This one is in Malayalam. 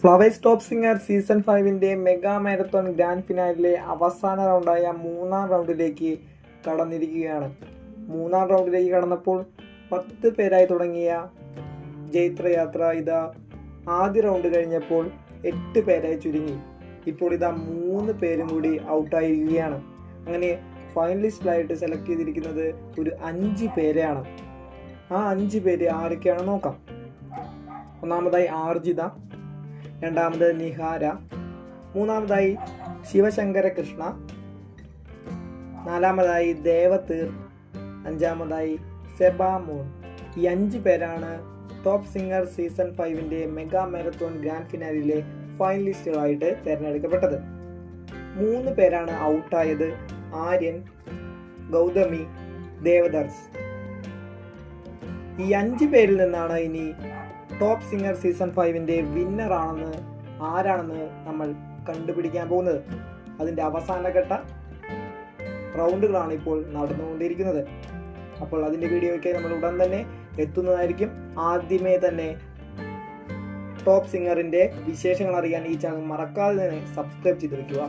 ഫ്ലവേഴ്സ് ടോപ്പ് സിംഗർ സീസൺ ഫൈവിന്റെ മെഗാ മാരത്തോൺ ഗ്രാൻഡ് ഫിനാലിലെ അവസാന റൗണ്ടായ മൂന്നാം റൗണ്ടിലേക്ക് കടന്നിരിക്കുകയാണ്. മൂന്നാം റൗണ്ടിലേക്ക് കടന്നപ്പോൾ പത്ത് പേരായി തുടങ്ങിയ ജൈത്രയാത്ര ഇതാ ആദ്യ റൗണ്ട് കഴിഞ്ഞപ്പോൾ എട്ട് പേരായി ചുരുങ്ങി. ഇപ്പോൾ ഇതാ മൂന്ന് പേരും കൂടി ഔട്ടായിരിക്കുകയാണ് അങ്ങനെ ഫൈനലിസ്റ്റിലായിട്ട് സെലക്ട് ചെയ്തിരിക്കുന്നത് ഒരു അഞ്ച് പേരെയാണ്. ആ അഞ്ച് പേര് ആരൊക്കെയാണെന്ന് നോക്കാം. ഒന്നാമതായി ആർജിത രണ്ടാമത് നിഹാര മൂന്നാമതായി ശിവശങ്കര കൃഷ്ണ നാലാമതായി ദേവതീർ അഞ്ചാമതായി സെബാമോൺ ഈ അഞ്ച് പേരാണ് ടോപ്പ് സിംഗർ സീസൺ ഫൈവിന്റെ മെഗാ മാരത്തോൺ ഗ്രാൻഡ് ഫിനാലിലെ ഫൈനലിസ്റ്റുകളായിട്ട് തിരഞ്ഞെടുക്കപ്പെട്ടത്. മൂന്ന് പേരാണ് ഔട്ടായത് ആര്യൻ ഗൗതമി ദേവദർസ് ഈ അഞ്ച് പേരിൽ നിന്നാണ് ഇനി ടോപ്പ് സിംഗർ സീസൺ ഫൈവിന്റെ വിന്നർ ആണെന്ന് ആരാണെന്ന് നമ്മൾ കണ്ടുപിടിക്കാൻ പോകുന്നത്. അതിന്റെ അവസാനഘട്ട റൗണ്ടുകളാണ് ഇപ്പോൾ നടന്നുകൊണ്ടിരിക്കുന്നത്. അപ്പോൾ അതിന്റെ വീഡിയോയ്ക്ക് നമ്മൾ ഉടൻ തന്നെ എത്തുന്നതായിരിക്കും. ആദ്യമേ തന്നെ ടോപ്പ് സിംഗറിന്റെ വിശേഷങ്ങൾ അറിയാൻ ഈ ചാനൽ മറക്കാതെ തന്നെ സബ്സ്ക്രൈബ് ചെയ്ത് വെക്കുക.